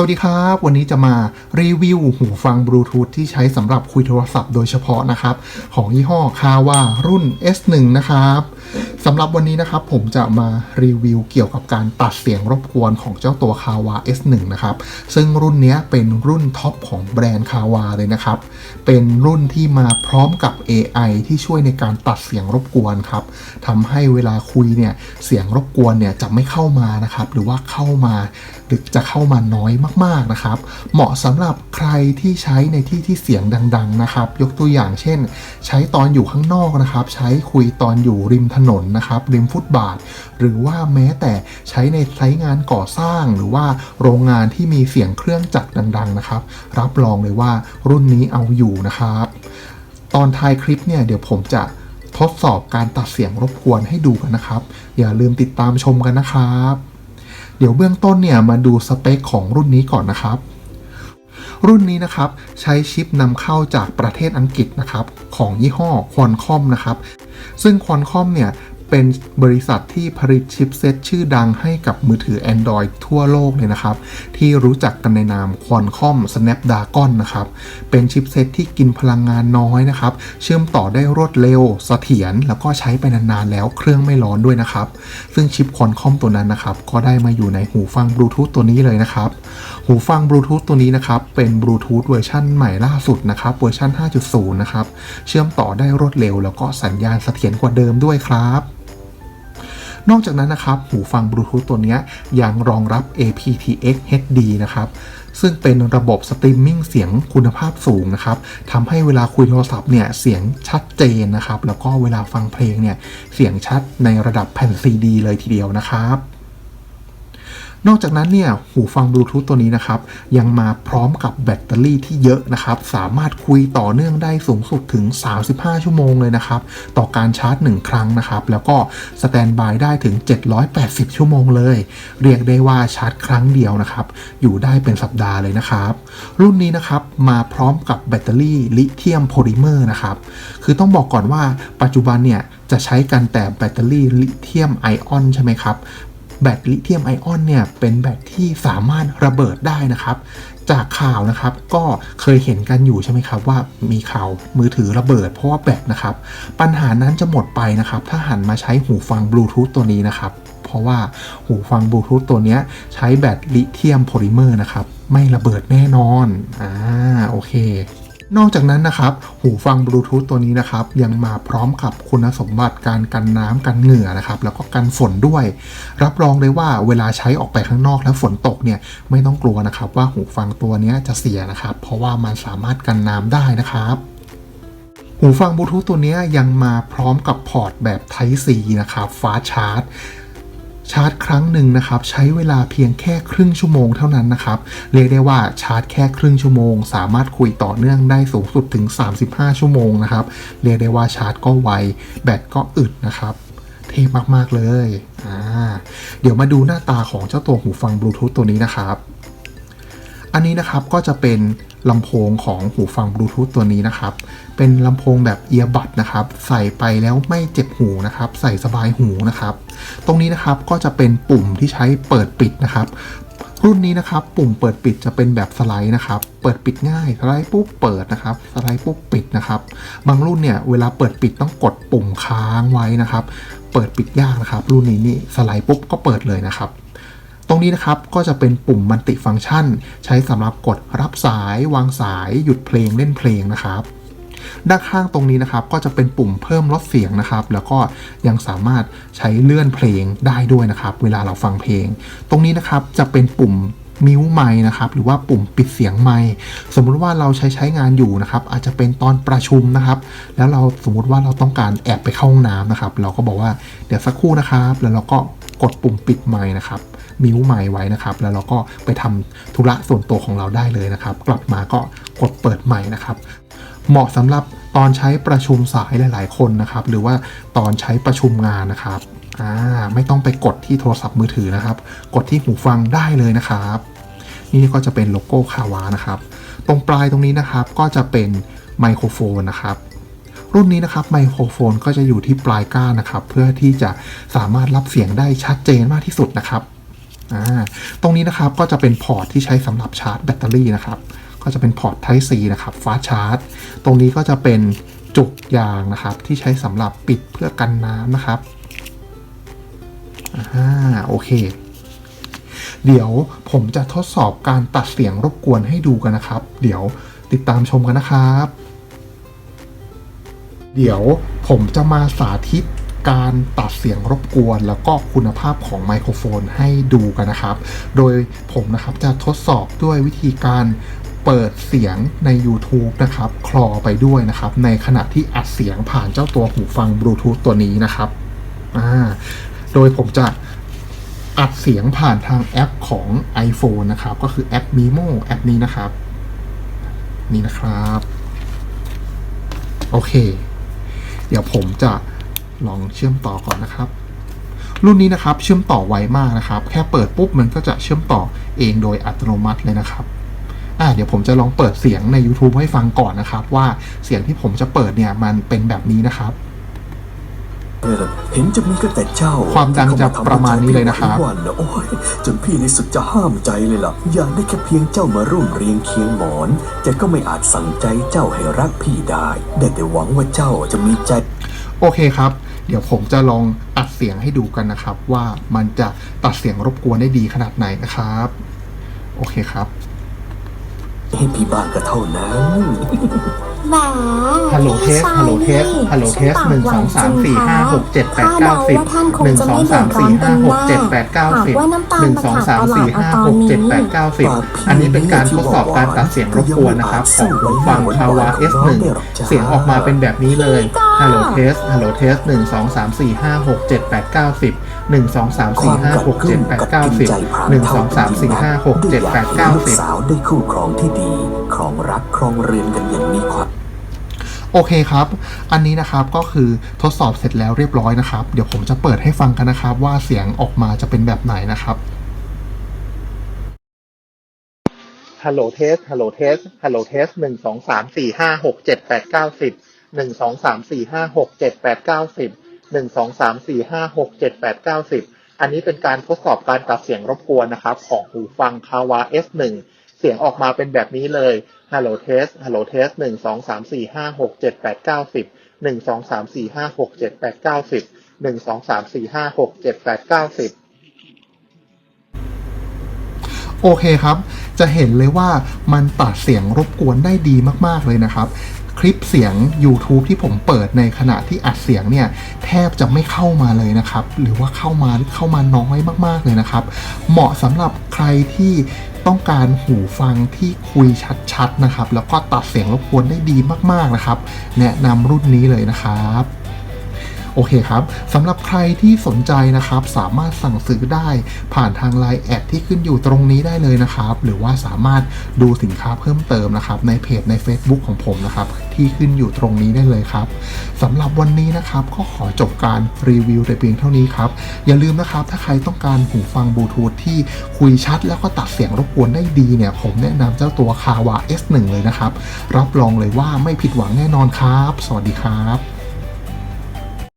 สวัสดีครับ วันนี้จะมารีวิวหูฟังบลูทูธที่ใช้สำหรับคุยโทรศัพท์โดยเฉพาะนะครับ ของยี่ห้อคาวารุ่น S1 นะครับสำหรับวันนี้นะครับผมจะมารีวิวเกี่ยวกับการตัดเสียงรบกวนของเจ้าตัวคาวา S1 นะครับ ซึ่งรุ่นนี้เป็นรุ่นท็อปของแบรนด์คาวาเลยนะครับ เป็นรุ่นที่มาพร้อมกับ AI ที่ช่วยในการตัดเสียงรบกวนครับทำให้เวลาคุยเนี่ยเสียงรบกวนเนี่ยจะไม่เข้ามานะครับ หรือว่าเข้ามา หรือจะเข้ามาน้อยมากๆนะครับ เหมาะสำหรับใครที่ใช้ในที่ที่เสียงดัง ๆนะครับ ยกตัวอย่างเช่น ใช้ตอนอยู่ข้างนอกนะครับ ใช้คุยตอนอยู่ริมถนนนะครับ ริมฟุตบาท หรือว่าแม้แต่ใช้ในไซต์งานก่อสร้างหรือว่าโรงงานที่มีเสียงเครื่องจักรดัง ๆ นะครับ รับรองเลยว่ารุ่นนี้เอาอยู่นะครับ ตอนท้ายคลิปเนี่ยเดี๋ยวผมจะทดสอบการตัดเสียงรบกวนให้ดูกันนะครับ อย่าลืมติดตามชมกันนะครับ เดี๋ยวเบื้องต้นเนี่ยมาดูสเปคของรุ่นนี้ก่อนนะครับรุ่นนี้นะครับใช้ชิปนำเข้าจากประเทศอังกฤษนะครับของยี่ห้อควอนคอมนะครับซึ่งควอนคอมเนี่ย เป็นบริษัทที่ผลิตชิปเซตชื่อดังให้กับมือถือ Android ทั่วโลกเลยนะครับ ที่รู้จักกันในนามควอนคอม Snapdragon นะครับ เป็นชิปเซตที่กินพลังงานน้อยนะครับ เชื่อมต่อได้รวดเร็วเสถียรแล้วก็ใช้ไปนานๆแล้วเครื่องไม่ร้อนด้วยนะครับ ซึ่งชิปควอนคอมตัวนั้นนะครับ ก็ได้มาอยู่ในหูฟังบลูทูธตัวนี้เลยนะครับ หูฟังบลูทูธตัวนี้นะครับเป็นบลูทูธเวอร์ชันใหม่ล่าสุดนะครับเวอร์ชัน5.0 นะครับเชื่อมต่อได้รวดเร็ว แล้วก็สัญญาณเสถียรกว่าเดิมด้วยครับ นอกจากนั้นนะครับหูฟังบลูทูธตัวนี้ยังรองรับ aptX HD นะครับซึ่งเป็นระบบสตรีมมิ่งเสียงคุณภาพสูงนะครับทำให้เวลาคุยโทรศัพท์เนี่ยเสียงชัดเจนนะครับ แล้วก็เวลาฟังเพลงเนี่ยเสียงชัดในระดับแผ่นซีดีเลยทีเดียวนะครับ นอกจากนั้นเนี่ยหูฟังบลูทูธตัวนี้นะครับ ยังมาพร้อมกับแบตเตอรี่ที่เยอะนะครับ สามารถคุยต่อเนื่องได้สูงสุดถึง 35 ชั่วโมงเลยนะครับ ต่อการชาร์จ 1 ครั้งนะครับ แล้วก็สแตนบายได้ถึง 780 ชั่วโมงเลย เรียกได้ว่าชาร์จครั้งเดียวนะครับ อยู่ได้เป็นสัปดาห์เลยนะครับ รุ่นนี้นะครับมาพร้อมกับแบตเตอรี่ลิเธียมโพลิเมอร์นะครับ คือต้องบอกก่อนว่าปัจจุบันเนี่ยจะใช้กันแต่แบตเตอรี่ลิเธียมไอออนใช่ไหมครับ แบตลิเธียมไอออนเนี่ยเป็นแบตที่สามารถระเบิดได้นะครับ จากข่าวนะครับก็เคยเห็นกันอยู่ใช่ไหมครับว่ามีข่าวมือถือระเบิดเพราะว่าแบตนะครับ ปัญหานั้นจะหมดไปนะครับ ถ้าหันมาใช้หูฟังบลูทูธตัวนี้นะครับเพราะว่าหูฟังบลูทูธตัวนี้ใช้แบตลิเธียมโพลิเมอร์นะครับ ไม่ระเบิดแน่นอน อ่า โอเค นอกจากนั้นนะครับ หูฟังบลูทูธตัวนี้นะครับ ยังมาพร้อมกับคุณสมบัติการกันน้ำกันเหงื่อนะครับ แล้วก็กันฝนด้วย รับรองเลยว่าเวลาใช้ออกไปข้างนอกแล้วฝนตกเนี่ยไม่ต้องกลัวนะครับว่าหูฟังตัวนี้จะเสียนะครับ เพราะว่ามันสามารถกันน้ำได้นะครับหูฟังบลูทูธตัวนี้ยังมาพร้อมกับพอร์ตแบบ Type C นะครับฟ้าชาร์จ ชาร์จครั้งหนึ่งนะครับใช้เวลาเพียงแค่ครึ่งชั่วโมงเท่านั้นนะครับเรียกได้ว่าชาร์จแค่ครึ่งชั่วโมง สามารถคุยต่อเนื่องได้สูงสุดถึง 35 ชั่วโมงนะครับเรียกได้ว่าชาร์จก็ไวแบตก็อึดนะครับเท่มาก ๆ เลย อ่า เดี๋ยวมาดูหน้าตาของเจ้าตัวหูฟังบลูทูธตัวนี้นะครับ อันนี้นะครับก็จะเป็น ลำโพงของหูฟังบลูทูธตัวนี้นะครับ เป็นลำโพงแบบเอียบัดนะครับ ใส่ไปแล้วไม่เจ็บหูนะครับ ใส่สบายหูนะครับ ตรงนี้นะครับก็จะเป็นปุ่มที่ใช้เปิดปิดนะครับ รุ่นนี้นะครับ ปุ่มเปิดปิดจะเป็นแบบสไลด์นะครับ เปิดปิดง่ายสไลด์ปุ๊บเปิดนะครับ สไลด์ปุ๊บปิดนะครับ บางรุ่นเนี่ยเวลาเปิดปิดต้องกดปุ่มค้างไว้นะครับ เปิดปิดยากนะครับ รุ่นนี้นี่สไลด์ปุ๊บก็เปิดเลยนะครับ ตรงนี้นะครับก็จะเป็นปุ่มมัลติฟังก์ชัน ใช้สำหรับกดรับสาย วางสาย หยุดเพลงเล่นเพลงนะครับ ด้านข้างตรงนี้นะครับ ก็จะเป็นปุ่มเพิ่มลดเสียงนะครับ แล้วก็ยังสามารถใช้เลื่อนเพลงได้ด้วยนะครับ เวลาเราฟังเพลง ตรงนี้นะครับจะเป็นปุ่มมิวไมค์นะครับหรือว่าปุ่มปิดเสียงไมค์สมมุติว่าเราใช้ใช้งานอยู่นะครับ อาจจะเป็นตอนประชุมนะครับ แล้วเราสมมุติว่าเราต้องการแอบไปเข้าห้องน้ำนะครับ เราก็บอกว่าเดี๋ยวสักครู่นะครับ แล้วเราก็กดปุ่มปิดไมค์นะครับ มิวใหม่ไว้นะครับ แล้วเราก็ไปทำธุระส่วนตัวของเราได้เลยนะครับ กลับมาก็กดเปิดใหม่นะครับ เหมาะสำหรับตอนใช้ประชุมสายหลาย ๆ คนนะครับ หรือว่าตอนใช้ประชุมงานนะครับอ่าไม่ต้องไปกดที่โทรศัพท์มือถือนะครับ กดที่หูฟังได้เลยนะครับ นี่ก็จะเป็นโลโก้คาวานะครับ ตรงปลายตรงนี้นะครับก็จะเป็นไมโครโฟนนะครับรุ่นนี้นะครับไมโครโฟนก็จะอยู่ที่ปลายก้านนะครับ เพื่อที่จะสามารถรับเสียงได้ชัดเจนมากที่สุดนะครับ ตรงนี้นะครับก็จะเป็นพอร์ตที่ใช้สำหรับชาร์จแบตเตอรี่นะครับ ก็จะเป็นพอร์ต Type C นะครับฟ้าชาร์จ ตรงนี้ก็จะเป็นจุกยางนะครับ ที่ใช้สำหรับปิดเพื่อกันน้ำนะครับอ่าโอเค เดี๋ยวผมจะทดสอบการตัดเสียงรบกวนให้ดูกันนะครับ เดี๋ยวติดตามชมกันนะครับ เดี๋ยวผมจะมาสาธิต การตัดเสียงรบกวน แล้วก็คุณภาพของไมโครโฟนให้ดูกันนะครับ โดยผมนะครับจะทดสอบด้วยวิธีการเปิดเสียงใน YouTube นะครับ คลอไปด้วยนะครับ ในขณะที่อัดเสียงผ่านเจ้าตัวหูฟังบลูทูธตัวนี้นะครับโดยผมจะอัดเสียงผ่านทางแอปของ iPhone นะครับ ก็คือแอป Mimo แอปนี้นะครับ นี่นะครับ โอเค เดี๋ยวผมจะ ลองเชื่อมต่อก่อนนะครับ รุ่นนี้นะครับเชื่อมต่อไวมากนะครับ แค่เปิดปุ๊บมันก็จะเชื่อมต่อเองโดยอัตโนมัติเลยนะครับอ่าเดี๋ยวผมจะลองเปิดเสียงใน YouTube ให้ฟังก่อนนะครับ ว่าเสียงที่ผมจะเปิดเนี่ยมันเป็นแบบนี้นะครับเออเห็นจะมีก็แต่เจ้า ความดังจะประมาณนี้เลยนะครับที่ข้ามาทำให้ใจพี่ไหวหวันนะโอ้ยจนพี่ในสุดจะห้ามใจเลยล่ะ อยากได้แค่เพียงเจ้ามาร่วมเรียงเคียงหมอน แต่ก็ไม่อาจสั่งใจเจ้าให้รักพี่ได้ ได้แต่หวังว่าเจ้าจะมีใจ โอเคครับ เดี๋ยวผมจะลองอัดเสียงให้ดูกันนะครับ ว่ามันจะตัดเสียงรบกวนได้ดีขนาดไหนนะครับ โอเคครับ ให้พี่บ้างก็เท่านั้น แหมฮัลโหลเทสฮัลโหลเทสฮัลโหลเทสหนึ่งสองสามสี่ห้าหกเจ็ดแปดเก้าสิบหนึ่งสองสามสี่ห้าหกเจ็ดแปดเก้าสิบหนึ่งสองสามสี่ห้าหกเจ็ดแปดเก้าสิบอันนี้เป็นการทดสอบการตัดเสียงรบกวนนะครับของหูฟังคาวา S1 เสียงออกมาเป็นแบบนี้เลยฮัลโหลเทสฮัลโหลเทสหนึ่งสองสามสี่ห้าหกเจ็ดแปดเก้าสิบ หนึ่งสองสามสี่ห้าหกเจ็ดแปดเก้าสิบหนึ่งสองสามสี่ห้าหกเจ็ดแปดเก้าสิบสาวได้คู่ครองที่ดีครองรักครองเรือนกันอย่างมีความโอเคครับ อันนี้นะครับก็คือทดสอบเสร็จแล้วเรียบร้อยนะครับ เดี๋ยวผมจะเปิดให้ฟังกันนะครับ ว่าเสียงออกมาจะเป็นแบบไหนนะครับ ฮัลโหลเทส ฮัลโหลเทส ฮัลโหลเทสหนึ่งสองสามสี่ห้าหกเจ็ดแปดเก้าสิบหนึ่งสองสามสี่ห้าหกเจ็ดแปดเก้าสิบ หนึ่งสองสามสี่ห้าหกเจ็ดแปดเก้าสิบอันนี้เป็นการทดสอบการตัดเสียงรบกวนนะครับ ของหูฟังคาวา S1 เสียงออกมาเป็นแบบนี้เลยฮัลโหลเทสฮัลโหลเทสหนึ่งสองสามสี่ห้าหกเจ็ดแปดเก้าสิบหนึ่งสองสามสี่ห้าหกเจ็ดแปดเก้าสิบหนึ่งสองสามสี่ห้าหกเจ็ดแปดเก้าสิบโอเคครับ จะเห็นเลยว่ามันตัดเสียงรบกวนได้ดีมาก ๆ เลยนะครับ คลิปเสียง YouTube ที่ผมเปิดในขณะที่อัดเสียงเนี่ยแทบจะไม่เข้ามาเลยนะครับ หรือว่าเข้ามาเข้ามาน้อยมากๆเลยนะครับ เหมาะสำหรับใครที่ต้องการหูฟังที่คุยชัดๆนะครับ แล้วก็ตัดเสียงรบกวนได้ดีมากๆนะครับ แนะนำรุ่นนี้เลยนะครับ โอเคครับสำหรับใครที่สนใจนะครับ สามารถสั่งซื้อได้ผ่านทางไลน์แอดที่ขึ้นอยู่ตรงนี้ได้เลยนะครับ หรือว่าสามารถดูสินค้าเพิ่มเติมนะครับ ในเพจใน Facebook ของผมนะครับ ที่ขึ้นอยู่ตรงนี้ได้เลยครับสำหรับวันนี้นะครับ ก็ขอจบการรีวิวแต่เพียงเท่านี้ครับ อย่าลืมนะครับ ถ้าใครต้องการหูฟังบลูทูธที่คุยชัด แล้วก็ตัดเสียงรบกวนได้ดีเนี่ย ผมแนะนำเจ้าตัวคาวา S1 เลยนะครับ รับรองเลยว่าไม่ผิดหวังแน่นอนครับ สวัสดีครับ